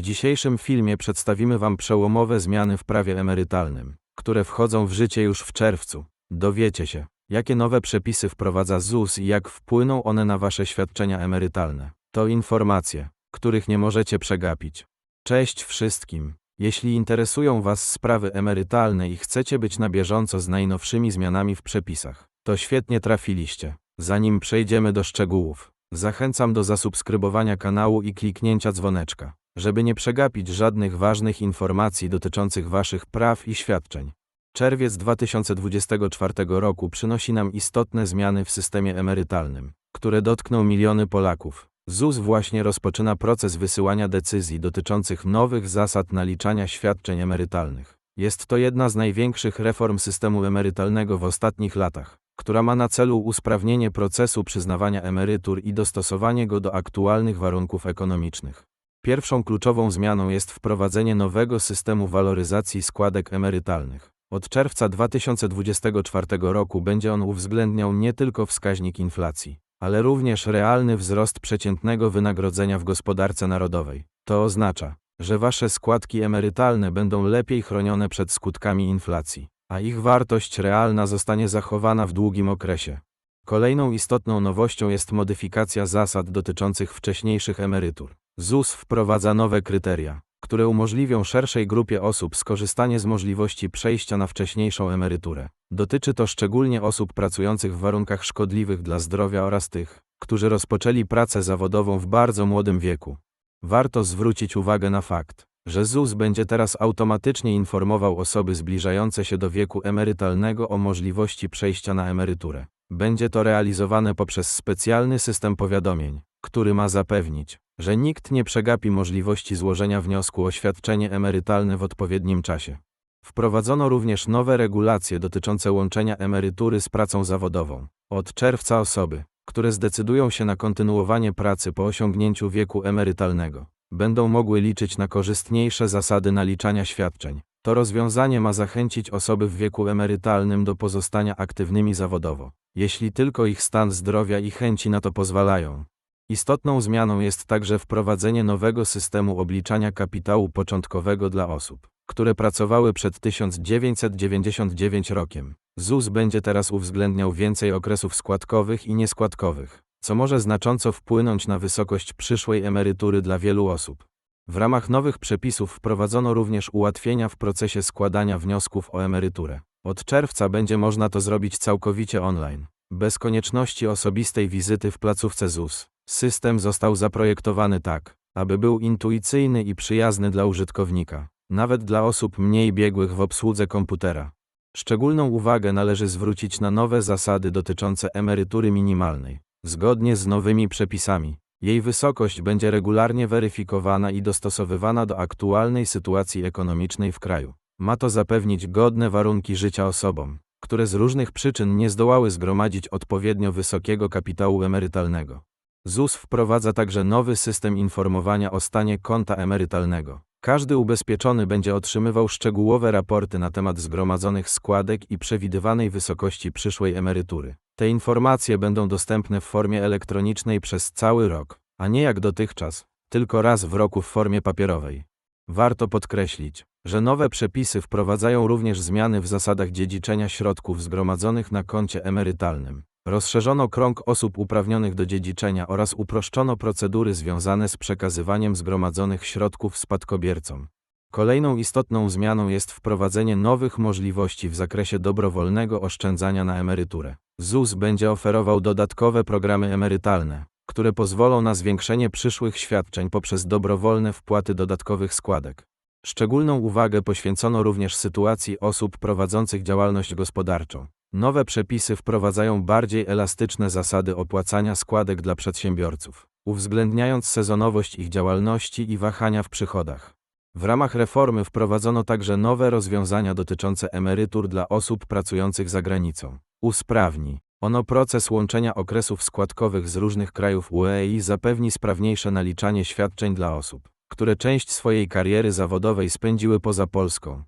W dzisiejszym filmie przedstawimy Wam przełomowe zmiany w prawie emerytalnym, które wchodzą w życie już w czerwcu. Dowiecie się, jakie nowe przepisy wprowadza ZUS i jak wpłyną one na Wasze świadczenia emerytalne. To informacje, których nie możecie przegapić. Cześć wszystkim! Jeśli interesują Was sprawy emerytalne i chcecie być na bieżąco z najnowszymi zmianami w przepisach, to świetnie trafiliście. Zanim przejdziemy do szczegółów, zachęcam do zasubskrybowania kanału i kliknięcia dzwoneczka, żeby nie przegapić żadnych ważnych informacji dotyczących Waszych praw i świadczeń. Czerwiec 2024 roku przynosi nam istotne zmiany w systemie emerytalnym, które dotkną miliony Polaków. ZUS właśnie rozpoczyna proces wysyłania decyzji dotyczących nowych zasad naliczania świadczeń emerytalnych. Jest to jedna z największych reform systemu emerytalnego w ostatnich latach, która ma na celu usprawnienie procesu przyznawania emerytur i dostosowanie go do aktualnych warunków ekonomicznych. Pierwszą kluczową zmianą jest wprowadzenie nowego systemu waloryzacji składek emerytalnych. Od czerwca 2024 roku będzie on uwzględniał nie tylko wskaźnik inflacji, ale również realny wzrost przeciętnego wynagrodzenia w gospodarce narodowej. To oznacza, że wasze składki emerytalne będą lepiej chronione przed skutkami inflacji, a ich wartość realna zostanie zachowana w długim okresie. Kolejną istotną nowością jest modyfikacja zasad dotyczących wcześniejszych emerytur. ZUS wprowadza nowe kryteria, które umożliwią szerszej grupie osób skorzystanie z możliwości przejścia na wcześniejszą emeryturę. Dotyczy to szczególnie osób pracujących w warunkach szkodliwych dla zdrowia oraz tych, którzy rozpoczęli pracę zawodową w bardzo młodym wieku. Warto zwrócić uwagę na fakt, że ZUS będzie teraz automatycznie informował osoby zbliżające się do wieku emerytalnego o możliwości przejścia na emeryturę. Będzie to realizowane poprzez specjalny system powiadomień, który ma zapewnić, że nikt nie przegapi możliwości złożenia wniosku o świadczenie emerytalne w odpowiednim czasie. Wprowadzono również nowe regulacje dotyczące łączenia emerytury z pracą zawodową. Od czerwca osoby, które zdecydują się na kontynuowanie pracy po osiągnięciu wieku emerytalnego, będą mogły liczyć na korzystniejsze zasady naliczania świadczeń. To rozwiązanie ma zachęcić osoby w wieku emerytalnym do pozostania aktywnymi zawodowo, jeśli tylko ich stan zdrowia i chęci na to pozwalają. Istotną zmianą jest także wprowadzenie nowego systemu obliczania kapitału początkowego dla osób, które pracowały przed 1999 rokiem. ZUS będzie teraz uwzględniał więcej okresów składkowych i nieskładkowych, co może znacząco wpłynąć na wysokość przyszłej emerytury dla wielu osób. W ramach nowych przepisów wprowadzono również ułatwienia w procesie składania wniosków o emeryturę. Od czerwca będzie można to zrobić całkowicie online, bez konieczności osobistej wizyty w placówce ZUS. System został zaprojektowany tak, aby był intuicyjny i przyjazny dla użytkownika, nawet dla osób mniej biegłych w obsłudze komputera. Szczególną uwagę należy zwrócić na nowe zasady dotyczące emerytury minimalnej. Zgodnie z nowymi przepisami, jej wysokość będzie regularnie weryfikowana i dostosowywana do aktualnej sytuacji ekonomicznej w kraju. Ma to zapewnić godne warunki życia osobom, które z różnych przyczyn nie zdołały zgromadzić odpowiednio wysokiego kapitału emerytalnego. ZUS wprowadza także nowy system informowania o stanie konta emerytalnego. Każdy ubezpieczony będzie otrzymywał szczegółowe raporty na temat zgromadzonych składek i przewidywanej wysokości przyszłej emerytury. Te informacje będą dostępne w formie elektronicznej przez cały rok, a nie jak dotychczas, tylko raz w roku w formie papierowej. Warto podkreślić, że nowe przepisy wprowadzają również zmiany w zasadach dziedziczenia środków zgromadzonych na koncie emerytalnym. Rozszerzono krąg osób uprawnionych do dziedziczenia oraz uproszczono procedury związane z przekazywaniem zgromadzonych środków spadkobiercom. Kolejną istotną zmianą jest wprowadzenie nowych możliwości w zakresie dobrowolnego oszczędzania na emeryturę. ZUS będzie oferował dodatkowe programy emerytalne, które pozwolą na zwiększenie przyszłych świadczeń poprzez dobrowolne wpłaty dodatkowych składek. Szczególną uwagę poświęcono również sytuacji osób prowadzących działalność gospodarczą. Nowe przepisy wprowadzają bardziej elastyczne zasady opłacania składek dla przedsiębiorców, uwzględniając sezonowość ich działalności i wahania w przychodach. W ramach reformy wprowadzono także nowe rozwiązania dotyczące emerytur dla osób pracujących za granicą. Usprawni ono proces łączenia okresów składkowych z różnych krajów UE i zapewni sprawniejsze naliczanie świadczeń dla osób, które część swojej kariery zawodowej spędziły poza Polską.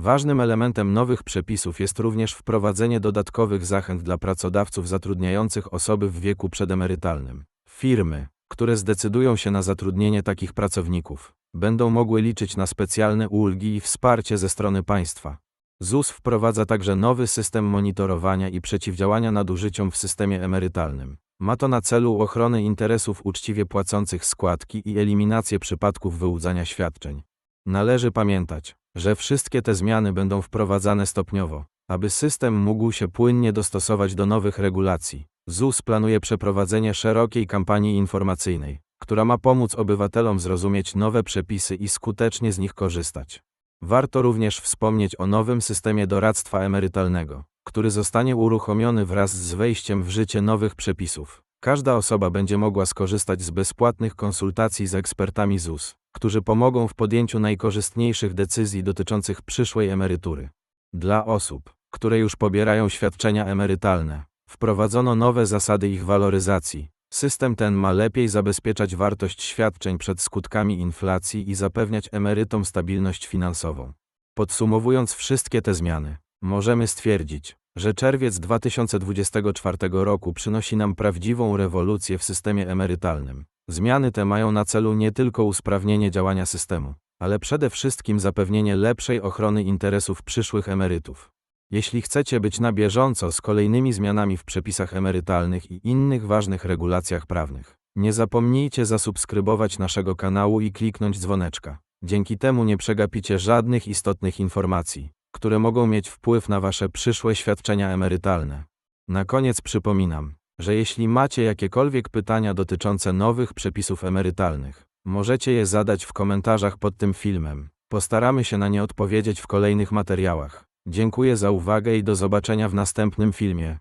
Ważnym elementem nowych przepisów jest również wprowadzenie dodatkowych zachęt dla pracodawców zatrudniających osoby w wieku przedemerytalnym. Firmy, które zdecydują się na zatrudnienie takich pracowników, będą mogły liczyć na specjalne ulgi i wsparcie ze strony państwa. ZUS wprowadza także nowy system monitorowania i przeciwdziałania nadużyciom w systemie emerytalnym. Ma to na celu ochronę interesów uczciwie płacących składki i eliminację przypadków wyłudzania świadczeń. Należy pamiętać, że wszystkie te zmiany będą wprowadzane stopniowo, aby system mógł się płynnie dostosować do nowych regulacji. ZUS planuje przeprowadzenie szerokiej kampanii informacyjnej, która ma pomóc obywatelom zrozumieć nowe przepisy i skutecznie z nich korzystać. Warto również wspomnieć o nowym systemie doradztwa emerytalnego, który zostanie uruchomiony wraz z wejściem w życie nowych przepisów. Każda osoba będzie mogła skorzystać z bezpłatnych konsultacji z ekspertami ZUS, którzy pomogą w podjęciu najkorzystniejszych decyzji dotyczących przyszłej emerytury. Dla osób, które już pobierają świadczenia emerytalne, wprowadzono nowe zasady ich waloryzacji. System ten ma lepiej zabezpieczać wartość świadczeń przed skutkami inflacji i zapewniać emerytom stabilność finansową. Podsumowując wszystkie te zmiany, możemy stwierdzić, że czerwiec 2024 roku przynosi nam prawdziwą rewolucję w systemie emerytalnym. Zmiany te mają na celu nie tylko usprawnienie działania systemu, ale przede wszystkim zapewnienie lepszej ochrony interesów przyszłych emerytów. Jeśli chcecie być na bieżąco z kolejnymi zmianami w przepisach emerytalnych i innych ważnych regulacjach prawnych, nie zapomnijcie zasubskrybować naszego kanału i kliknąć dzwoneczka. Dzięki temu nie przegapicie żadnych istotnych informacji, które mogą mieć wpływ na Wasze przyszłe świadczenia emerytalne. Na koniec przypominam, że jeśli macie jakiekolwiek pytania dotyczące nowych przepisów emerytalnych, możecie je zadać w komentarzach pod tym filmem. Postaramy się na nie odpowiedzieć w kolejnych materiałach. Dziękuję za uwagę i do zobaczenia w następnym filmie.